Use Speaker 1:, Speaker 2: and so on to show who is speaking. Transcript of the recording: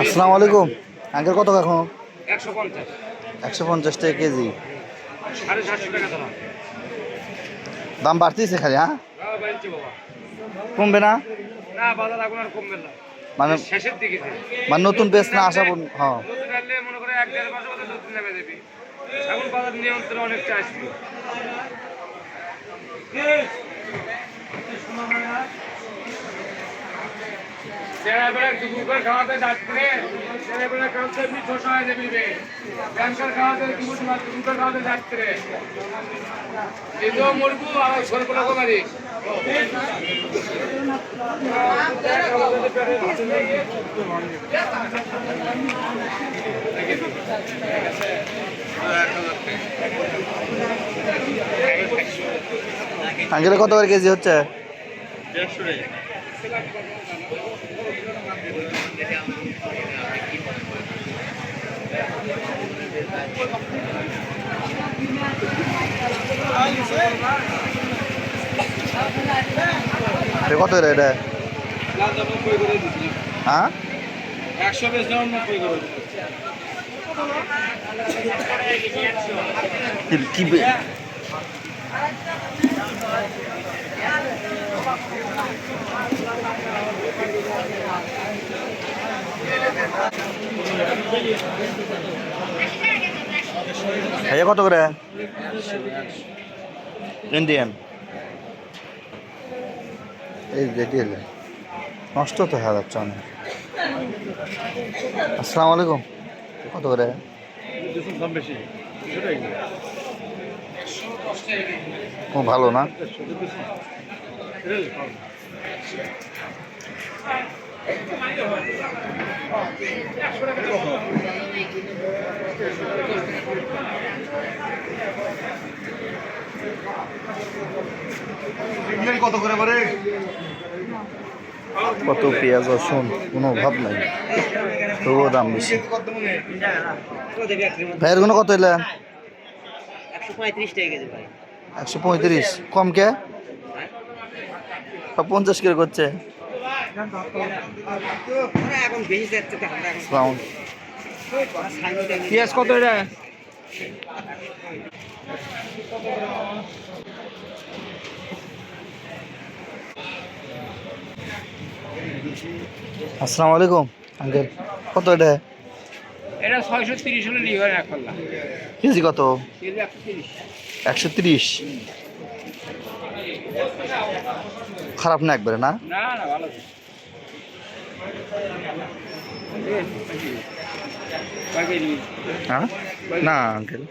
Speaker 1: আসসালামু আলাইকুম। আঙ্কেল কত এখন?
Speaker 2: একশো পঞ্চাশ।
Speaker 1: একশো পঞ্চাশ টাকা কেজি।
Speaker 2: সাড়ে সাতশো টাকা
Speaker 1: দাম। বাড়তিছে খালি হ্যাঁ? কমবে না?
Speaker 2: না বাজার এখন আর কমবে না।
Speaker 1: মানে
Speaker 2: শেষের দিকে
Speaker 1: মানে নতুন পেস না আসা হ্যাঁ।
Speaker 2: মনে করে এক দেড় মাসের মধ্যে নতুন নেমে দেবে। এখন বাজার নিয়ন্ত্রণ অনেক চাষ ছেলেবেলা দুপুর করে খাওয়াতে যাচ্ছে ছেলেবেলা খাওয়াতে এমনি ছশো হয়ে যাবে ব্যাংকার খাওয়াতে দুপুর দুপুর করে খাওয়াতে যাচ্ছে এই তো মরবু আর রকমারি
Speaker 1: আঙ্কেল কত করে কেজি হচ্ছে? কত করে এটা? হ্যাঁ? কত করে? ইন্ডিয়ান এই এলে নষ্ট তো হয়ে যাচ্ছে অনেক। আসসালামু আলাইকুম। কত করে? ভালো না?
Speaker 3: কত করে পারে
Speaker 1: কত পেঁয়াজ রসুন কোনো ভাব নাই। তবুও দাম বেশি। ভাইয়ের কোনো কত এলে?
Speaker 4: একশো পঁয়ত্রিশ। টাকা কেজি ভাই
Speaker 1: একশো পঁয়ত্রিশ কম কে পঞ্চাশ করে করছে
Speaker 2: পেঁয়াজ কত এটা?
Speaker 1: আসসালামু আলাইকুম আঙ্কেল। কত এটা?
Speaker 2: এটা ছয়শো তিরিশ হলে লিভার এক পাল্লা।
Speaker 1: কেজি কত?
Speaker 2: কেজি একশো তিরিশ।
Speaker 1: একশো তিরিশ। খারাপ না একবারে না?
Speaker 2: না না ভালো
Speaker 1: হ্যাঁ? না আঙ্কেল